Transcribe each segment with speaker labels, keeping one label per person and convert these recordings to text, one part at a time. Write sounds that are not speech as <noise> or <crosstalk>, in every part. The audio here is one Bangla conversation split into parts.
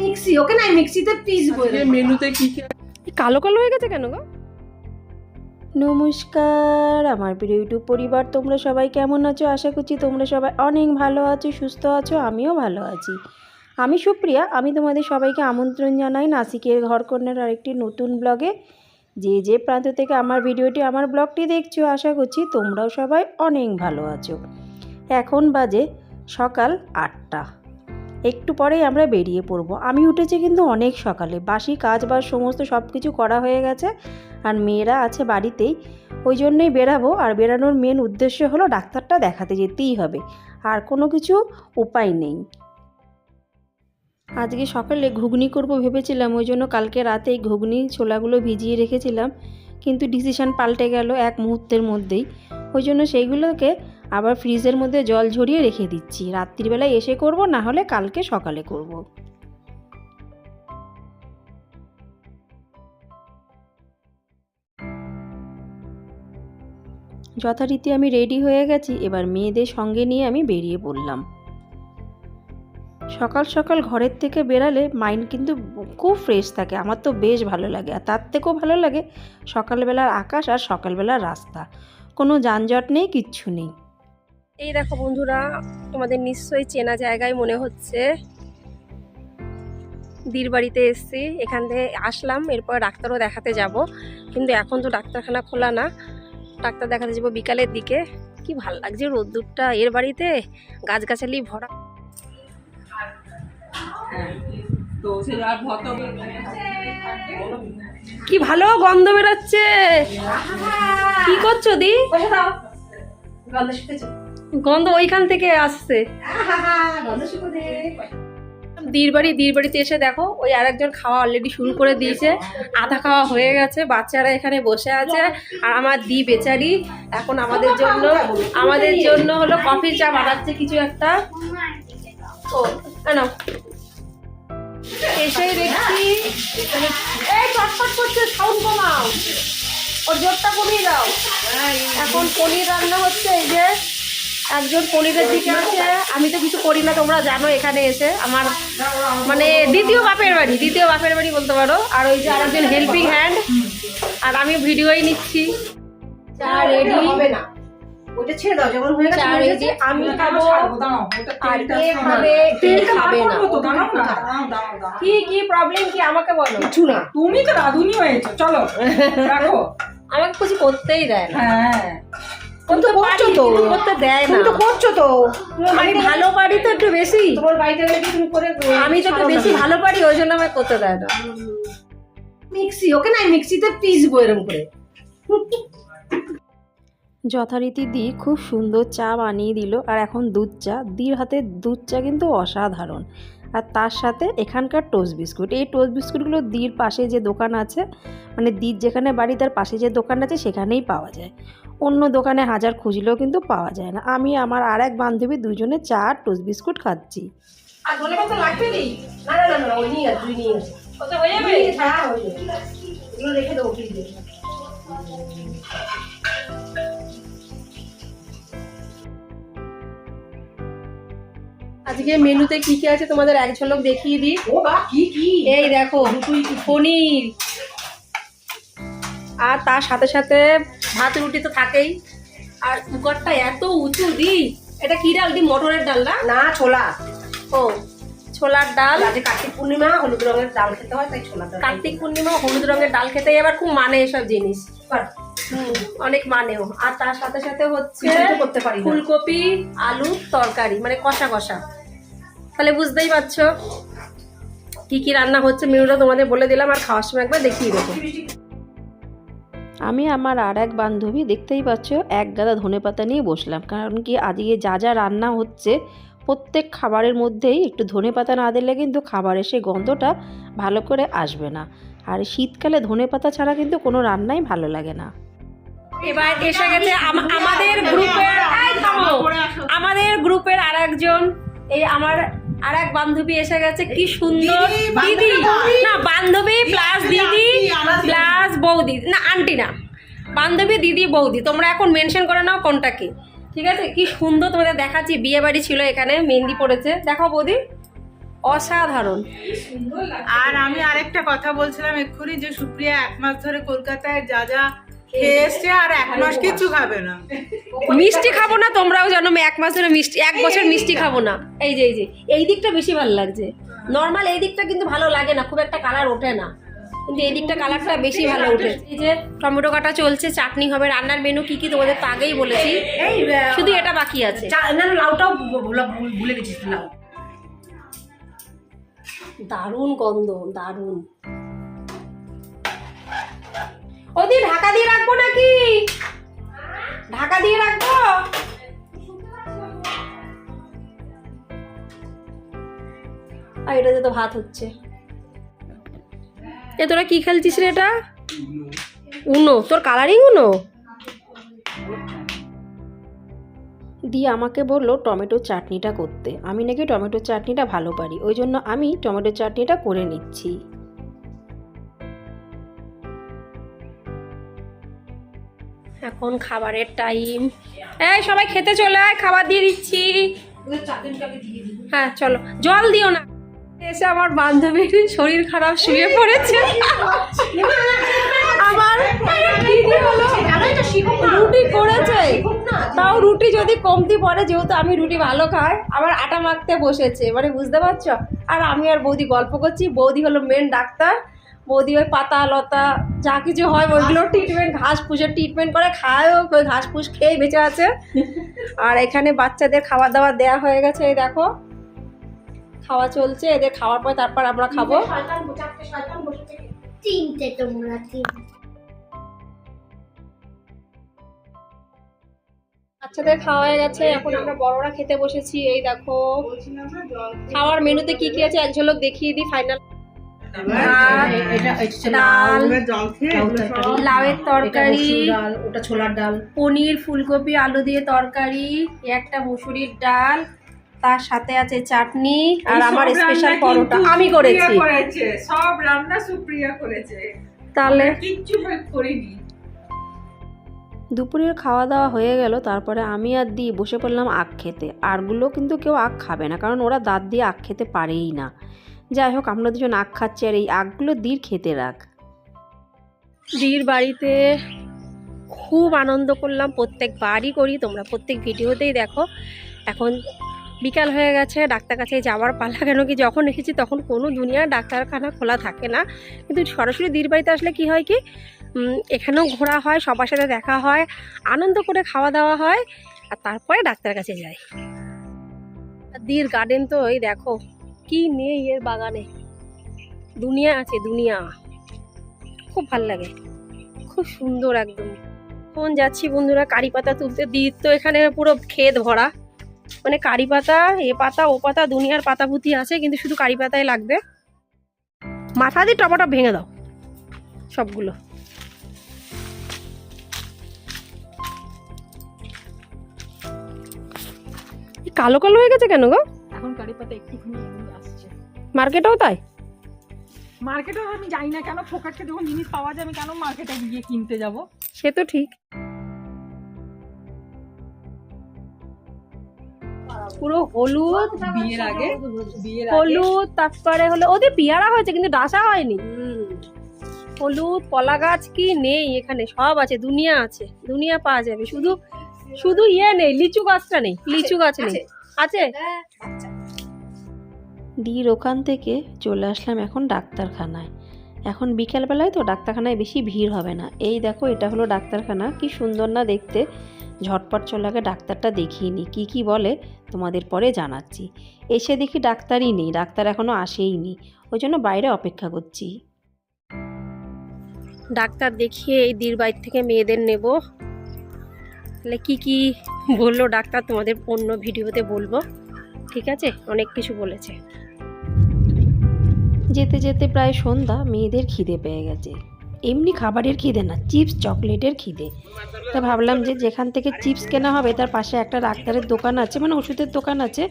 Speaker 1: মিক্সি ওকে না মিক্সিতে পিসবো
Speaker 2: আজকে মেনুতে কি কি
Speaker 3: কালো কালো হয়ে গেছে কেন গো? নমস্কার আমার প্রিয় ইউটিউব পরিবার তোমরা সবাই কেমন আছো? আশা করছি তোমরা সবাই অনেক ভালো আছো সুস্থ আছো আমিও ভালো আছি। আমি সুপ্রিয়া আমি তোমাদের সবাইকে আমন্ত্রণ জানাই নাসিকের ঘরকন্যার আরেকটি নতুন ব্লগে। যে যে প্রান্ত থেকে আমার ভিডিওটি আমার ব্লগটি দেখছ আশা করছি তোমরাও সবাই অনেক ভালো আছো। এখন বাজে সকাল আটটা। একটু পরেই আমরা বেরিয়ে পড়ব। আমি উঠেছি কিন্তু অনেক সকালে। বাসি, কাজ বাজ সমস্ত সব কিছু করা হয়ে গেছে আর মেয়েরা আছে বাড়িতেই। ওই জন্যই বেরাবো। আর বেরানোর মেন উদ্দেশ্য হলো ডাক্তারটা দেখাতে যেতেই হবে। আর কোনো কিছু উপায় নেই। আজকে সকালে ঘুগনি করব ভেবেছিলাম। ওই জন্য কালকে রাতে এই ঘুগনি, ছোলাগুলো ভিজিয়ে রেখেছিলাম। কিন্তু ডিসিশান পাল্টে গেল এক মুহূর্তের মধ্যেই। ওই জন্য সেইগুলোকে আবার ফ্রিজের মধ্যে জল ঝরিয়ে রেখে দিচ্ছি। রাত্রিবেলায় এসে করব, না হলে কালকে সকালে করব। যথারীতি আমি রেডি হয়ে গেছি। এবার মেয়েদের সঙ্গে নিয়ে আমি বেরিয়ে পড়লাম। সকাল সকাল ঘরের থেকে বেরালে মাইন্ড কিন্তু খুব ফ্রেশ থাকে। আমার তো বেশ ভালো লাগে। আর তার থেকেও ভালো লাগে সকালবেলার আকাশ আর সকালবেলার রাস্তা। কোনো যানজট নেই, কিচ্ছু নেই।
Speaker 4: এই দেখো বন্ধুরা তোমাদের নিশ্চয়ই চেনা জায়গায় মনে হচ্ছে। দীর বাড়িতে এসছি এখান থেকে আসলাম এরপর ডাক্তারও দেখাতে যাব। কিন্তু এখন তো ডাক্তারখানা খোলা না ডাক্তার দেখাতে যাব বিকালের দিকে। কি ভালো লাগছে রোদ্দুরটা এর বাড়িতে? গাছগাছালি ভরা। কি ভালো গন্ধ বেরোচ্ছে। কি করছ দি?
Speaker 1: গন্ধ শিখেছো
Speaker 4: গন্ধ ওইখান থেকে আসছে। দীর বাড়ি দীর বাড়িতে এসে দেখো ওই আরেকজন খাওয়া অলরেডি শুরু করে দিয়েছে। আধা খাওয়া হয়ে গেছে বাচ্চারা এখানে বসে আছে। আর আমার দি বেচারি এখন আমাদের জন্য আমাদের জন্য হলো কফি চা বানাচ্ছে কিছু একটা। ও না এসেই দেখছি এই চটপট করছে সাউন্ড কমাও। ওর জোরটা কমিয়ে দাও। এখন পনির রান্না হচ্ছে এই যে একজন পনিরের দিকে আছে আমি তো কিছু করি না তোমরা জানো এখানে এসে আমার মানে দ্বিতীয় বাপের বাড়ি দ্বিতীয় বাপের বাড়ি বলতে পারো। আর ওই যে আরেকজন হেল্পিং হ্যান্ড আর আমি ভিডিওই নিচ্ছি। চা রেডি
Speaker 1: হবে না। ওটা ছেড়ে দাও যেমন হয়ে গেছে
Speaker 4: রেডি আমি খাব। আর কে খাবে কে খাবে না।
Speaker 2: তো দাঁড়াও না। দাঁড়াও দাঁড়াও দাঁড়াও।
Speaker 4: কি কি প্রবলেম কি আমাকে বলো?
Speaker 1: কিছু না।
Speaker 2: তুমি তো রাধুনি হয়েছো চলো <laughs> রাখো।
Speaker 4: আমাকে কিছু করতেই দেয় না।
Speaker 2: হ্যাঁ।
Speaker 1: তো করছ তো।
Speaker 4: করতে দেয় না
Speaker 1: তো করছ তো।
Speaker 4: আমি ভালো পারি তো একটু বেশি।
Speaker 1: তোমার বাড়িতে তুমি করে
Speaker 4: আমি তো একটু বেশি ভালো পারি ওই জন্য আমাকে করতে দেয় না।
Speaker 1: মিক্সি ওকে না মিক্সিতে পিসবো এরকম করে।
Speaker 3: যথারীতি দি খুব সুন্দর চা বানিয়ে দিল আর এখন দুধ চা। দির হাতে দুধ চা কিন্তু অসাধারণ। আর তার সাথে এখানকার টোস্ট বিস্কুট। এই টোস্ট বিস্কুটগুলো দির পাশে যে দোকান আছে মানে দির যেখানে বাড়ি তার পাশে যে দোকান আছে সেখানেই পাওয়া যায়। অন্য দোকানে হাজার খুঁজলেও কিন্তু পাওয়া যায় না। আমি আমার আর এক বান্ধবী দুজনে চা আর টোস্ট বিস্কুট খাচ্ছি।
Speaker 1: আর ধনে পাতা লাগবে নি? না না না না ওই নিয়ে আসো, নিয়ে
Speaker 4: ওটা হয়ে যাবে?
Speaker 1: হ্যাঁ হয়ে যাবে। রেখে দেবো ফ্রিজে
Speaker 4: আজকে মেনুতে কি কি আছে তোমাদের এক ঝলক দেখিয়ে দিই। এই দেখো পনির। আর তার সাথে সাথে ভাত রুটি তো থাকেই। আর কুকারটা এত উঁচু দি এটা কি ডাল দি মটরের ডাল না?
Speaker 1: না ছোলা।
Speaker 4: ও ছোলার ডাল।
Speaker 1: আজকে কার্তিক পূর্ণিমা হলুদ রঙের ডাল খেতে হয় তাই ছোলা ডাল
Speaker 4: কার্তিক পূর্ণিমা হলুদ রঙের ডাল খেতে এবার খুব মানে এসব জিনিস। অনেক মানেও। আর তার সাথে সাথে হচ্ছে
Speaker 1: করতে পারি
Speaker 4: ফুলকপি আলু তরকারি মানে কষা কষা। তাহলে বুঝতেই পারছ কি কি রান্না হচ্ছে মেনুটা তোমাদের বলে দিলাম আর খাওয়ার সময় একবার দেখিয়ে দেবো।
Speaker 3: আমি আমার আর এক বান্ধবী দেখতেই পাচ্ছ এক গাদা ধনে পাতা নিয়ে বসলাম। কারণ কি আজকে যা যা রান্না হচ্ছে প্রত্যেক খাবারের মধ্যেই একটু ধনে পাতা না দিলে কিন্তু খাবারের সেই গন্ধটা ভালো করে আসবে না। আর শীতকালে ধনে পাতা ছাড়া কিন্তু কোনো রান্নাই ভালো লাগে না।
Speaker 4: এবার এসে গেছে আমাদের গ্রুপের আমাদের গ্রুপের আর একজন এই আমার আর এক বান্ধবী এসে গেছে কি সুন্দর দিদি না বান্ধবী প্লাস দিদি প্লাস বৌদি। না আন্টি না। বান্ধবী দিদি বৌদি। তোমরা এখন মেনশন করে নাও কোনটা কি। ঠিক আছে? কি সুন্দর তোমাদের দেখাচ্ছি। বিয়ে বাড়ি ছিল এখানে মেহেন্দি পড়েছে। দেখো বৌদি। অসাধারণ।
Speaker 5: আর আমি আরেকটা কথা বলছিলাম এক্ষুনি যে সুপ্রিয়া এক মাস ধরে কলকাতায় যা যা খেয়ে এসছে আর এক মাস কিছু খাবে না।
Speaker 4: মিষ্টি খাব না তোমরাও জানো এক মাস ধরে মিষ্টি এক বছর মিষ্টি খাব না। এই যে এই যে এই দিকটা বেশি ভালো লাগছে। নর্মাল এই দিকটা কিন্তু ভালো লাগে না খুব একটা কালার ওঠে না। কিন্তু এই দিকটা কালারটা বেশি ভালো ওঠে। এই যে টমেটো কাটা চলছে চাটনি হবে রান্নার মেনু কি কি তোমাদের তো আগেই বলেছি। শুধু এটা বাকি আছে।
Speaker 1: লাউটাও ভুলে গেছিস লাউ।
Speaker 4: দারুণ গন্ধ দারুণ। ওদি ঢাকা দিয়ে রাখব নাকি? ঢাকা দিয়ে রাখব? আর এটাতে তো ভাত হচ্ছে। এ, তোরা কি খেলছিস রে এটা? উনো, তোর কালারিং উনো?
Speaker 3: দিয়ে আমাকে বলল টমেটো চাটনিটা করতে। আমি নাকি টমেটো চাটনিটা ভালো পারি, ওই জন্য আমি টমেটো চাটনিটা করে নিচ্ছি।
Speaker 4: এখন খাবারের টাইম হ্যাঁ সবাই খেতে চলে আয়, খাবার দিয়ে দিচ্ছি। হ্যাঁ চলো। জল দিও না। এসে আমার বান্ধবীর শরীর খারাপ, শুয়ে পড়েছে। আমার রুটি করেছে। তাও রুটি যদি কমতি পড়ে, যেহেতু আমি রুটি ভালো খাই আবার আটা মাখতে বসেছে। মানে বুঝতে পারছ? আর আমি আর বৌদি গল্প করছি। বৌদি হলো মেন ডাক্তার। বৌদি ওই পাতা লতা যা কিছু হয় ওইগুলো ট্রিটমেন্ট ঘাস ফুসের ট্রিটমেন্ট করে খায়ও ওই ঘাস ফুস খেয়ে বেঁচে আছে। আর এখানে বাচ্চাদের খাবার দাবার দেওয়া হয়ে গেছে এই দেখো। খাওয়া চলছে এদের খাওয়ার পর তারপর আমরা খাব।
Speaker 6: তিনটে তোমরা তিন
Speaker 4: বাচ্চাদের খাওয়া হয়ে গেছে এখন আমরা বড়রা খেতে বসেছি এই দেখো। খাওয়ার মেনুতে কি কি আছে? এক ঝলক দেখিয়ে দিই ফাইনাল ডাল লাউয়ের তরকারি
Speaker 1: ডাল ওটা ছোলার ডাল।
Speaker 4: পনির ফুলকপি আলু দিয়ে তরকারি একটা মুসুরির ডাল তার সাথে আছে চাটনি আর আমার স্পেশাল পরোটা। আমি করেছি।
Speaker 2: সব রান্না সুপ্রিয়া করেছে।
Speaker 4: তাহলে?
Speaker 2: কিচ্ছু হেল্প করিনি।
Speaker 3: দুপুরের খাওয়া দাওয়া হয়ে গেল তারপরে আমি আর দি বসে পড়লাম আখ খেতে। আরগুলো কিন্তু কেউ আখ খাবে না কারণ ওরা দাঁত দিয়ে আখ খেতে পারেই না। যাই হোক, আমরা দুজন আখ খাচ্ছি আর এই আখগুলো দির খেতে রাখ।
Speaker 4: দির বাড়িতে খুব আনন্দ করলাম প্রত্যেক প্রত্যেকবারই করি, তোমরা প্রত্যেক ভিডিওতেই দেখো। এখন বিকাল হয়ে গেছে, ডাক্তার কাছে যাওয়ার পালা কেন কি যখন এসেছি তখন কোনো দুনিয়ার ডাক্তারখানা খোলা থাকে না। কিন্তু সরাসরি দির বাড়িতে আসলে কি হয় কি এখানেও ঘোরা হয়, সবার সাথে দেখা হয়, আনন্দ করে খাওয়া দাওয়া হয়, আর তারপরে ডাক্তার কাছে যাই। দির গার্ডেন তো ওই দেখো। কি নেই এর বাগানে? দুনিয়া আছে, দুনিয়া। খুব ভালো লাগে। খুব সুন্দর একদম। এখন যাচ্ছি বন্ধুরা কারি পাতা তুলতে। দিই তো এখানে পুরো ক্ষেত ভরা। মানে কারি পাতা, এ পাতা, ও পাতা, দুনিয়ার পাতা পুঁতি আছে, কিন্তু শুধু কারি পাতায় লাগবে। মাথা দিয়ে টপাটপ ভেঙে দাও, সবগুলো। কালো কালো হয়ে গেছে কেন গো?
Speaker 2: এখন কারি পাতা আসছে
Speaker 4: মার্কেটেও তাই?
Speaker 2: মার্কেটে আমি জানি না কেন ফোকাটকে যখন জিনিস পাওয়া যায় আমি কেন মার্কেটে গিয়ে কিনতে যাব?
Speaker 4: সে তো ঠিক। পুরো হলুদ
Speaker 2: বিয়ের আগে।
Speaker 4: হলুদ তারপরে হলো ওদের পেয়ারা হয়েছে কিন্তু ডাসা হয়নি। হলুদ কলা গাছ কি নেই এখানে? সব আছে দুনিয়া আছে দুনিয়া পাওয়া যাবে। শুধু শুধু ইয়ে নেই লিচু গাছটা নেই লিচু গাছ নেই। আছে।
Speaker 3: দির ওখান থেকে চলে আসলাম এখন ডাক্তারখানায়। এখন বিকেলবেলায় তো ডাক্তারখানায় বেশি ভিড় হবে না। এই দেখো, এটা হলো ডাক্তারখানা। কি সুন্দর না দেখতে। ঝটপট চলে আগে ডাক্তারটা দেখিয়ে নিই। কী কী বলে তোমাদের পরে জানাচ্ছি। এসে দেখি ডাক্তারই নেই। ডাক্তার এখনও আসেইনি ওই জন্য বাইরে অপেক্ষা করছি।
Speaker 4: ডাক্তার দেখিয়ে এই দীর বাইর থেকে মেয়েদের নেব। তাহলে কি কি বলল ডাক্তার তোমাদের অন্য ভিডিওতে বলব। ঠিক আছে? অনেক কিছু বলেছে।
Speaker 3: যেতে যেতে প্রায় সন্ধ্যা মেয়েদের খিদে পেয়ে গেছে। এমনি খাবারের খিদে না, চিপস, চকলেটের খিদে। তা ভাবলাম যে যেখান থেকে চিপস কেনা হবে, তার পাশে একটা ডাক্তারের দোকান আছে মানে ওষুধের দোকান আছে।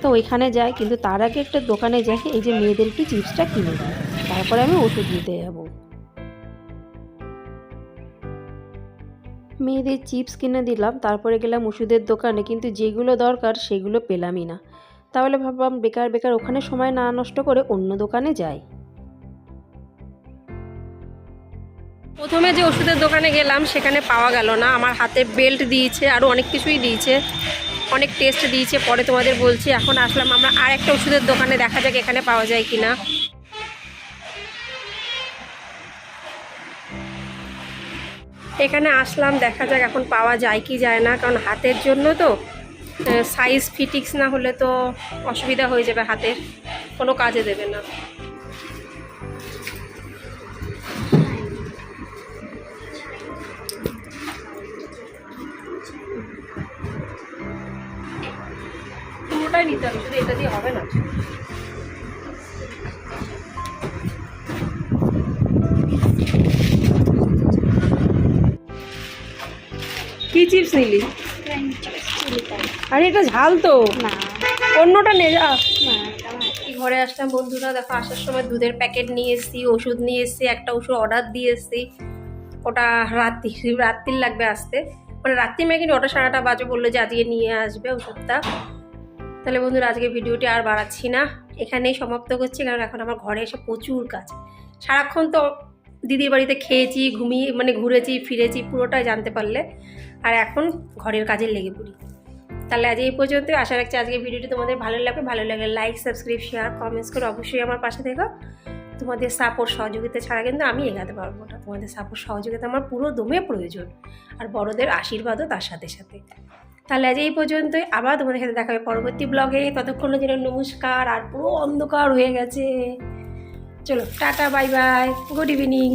Speaker 3: তো ওইখানে যাই, কিন্তু তার আগে একটা দোকানে যাই, এই যে মেয়েদের একটু চিপসটা কিনে দিই তারপরে আমি ওষুধ নিতে যাব। মেয়েদের চিপস কিনে দিলাম, তারপরে গেলাম ওষুধের দোকানে, কিন্তু যেগুলো দরকার সেগুলো পেলামই না। তাহলে ভাবলাম বেকার বেকার ওখানে সময় না নষ্ট করে অন্য দোকানে যাই।
Speaker 4: প্রথমে যে ওষুধের দোকানে গেলাম, সেখানে পাওয়া গেল না। আমার হাতে বেল্ট দিয়েছে আরও অনেক কিছুই দিয়েছে। অনেক টেস্ট দিয়েছে, পরে তোমাদের বলছি। এখন আসলাম আমরা আর একটা ওষুধের দোকানে, দেখা যাক এখানে পাওয়া যায় কি না এখানে আসলাম, দেখা যাক এখন পাওয়া যায় কি যায় না, কারণ হাতের জন্য তো। সাইজ ফিটিক্স না হলে তো অসুবিধা হয়ে যাবে হাতের। কোনো কাজে দেবে না। পুরোটাই নিতে হবে, শুধু এটা দিয়ে হবে না। কি চিপস নিলি? আরে এটা ঝাল তো। অন্যটা নে যা ঘরে আসলাম বন্ধুরা দেখো আসার সময় দুধের প্যাকেট নিয়ে এসেছি ওষুধ নিয়ে এসেছি একটা ওষুধ অর্ডার দিয়ে এসেছি। ওটা রাত্রি রাত্রির লাগবে আসতে। মানে রাত্রি মেয়ে কিন্তু ওটা সারাটা বাজে বলল যে আজকে নিয়ে আসবে ওষুধটা। তাহলে বন্ধুরা আজকে ভিডিওটি আর বাড়াচ্ছি না। এখানেই সমাপ্ত করছি কারণ এখন আমার ঘরে এসে প্রচুর কাজ। সারাক্ষণ তো দিদির বাড়িতে খেয়েছি ঘুমিয়ে মানে ঘুরেছি ফিরেছি পুরোটাই জানতে পারলে। আর এখন ঘরের কাজে লেগে পড়ি। তাহলে আজ এই পর্যন্ত আশা রাখছি আজকে ভিডিওটি তোমাদের ভালো লাগবে। ভালো লাগলে লাইক সাবস্ক্রাইব শেয়ার কমেন্টস করে অবশ্যই আমার পাশে থেকো। তোমাদের সাপোর্ট সহযোগিতা ছাড়া কিন্তু আমি এগাতে পারব না। তোমাদের সাপোর্ট সহযোগিতা আমার পুরো দমে প্রয়োজন। আর বড়দের আশীর্বাদও তার সাথে সাথে। তাহলে আজ এই পর্যন্তই। আবার তোমাদের সাথে দেখা হবে পরবর্তী ব্লগে ততক্ষণের জন্য নমস্কার। আর পুরো অন্ধকার হয়ে গেছে। চলো, tata bye bye good evening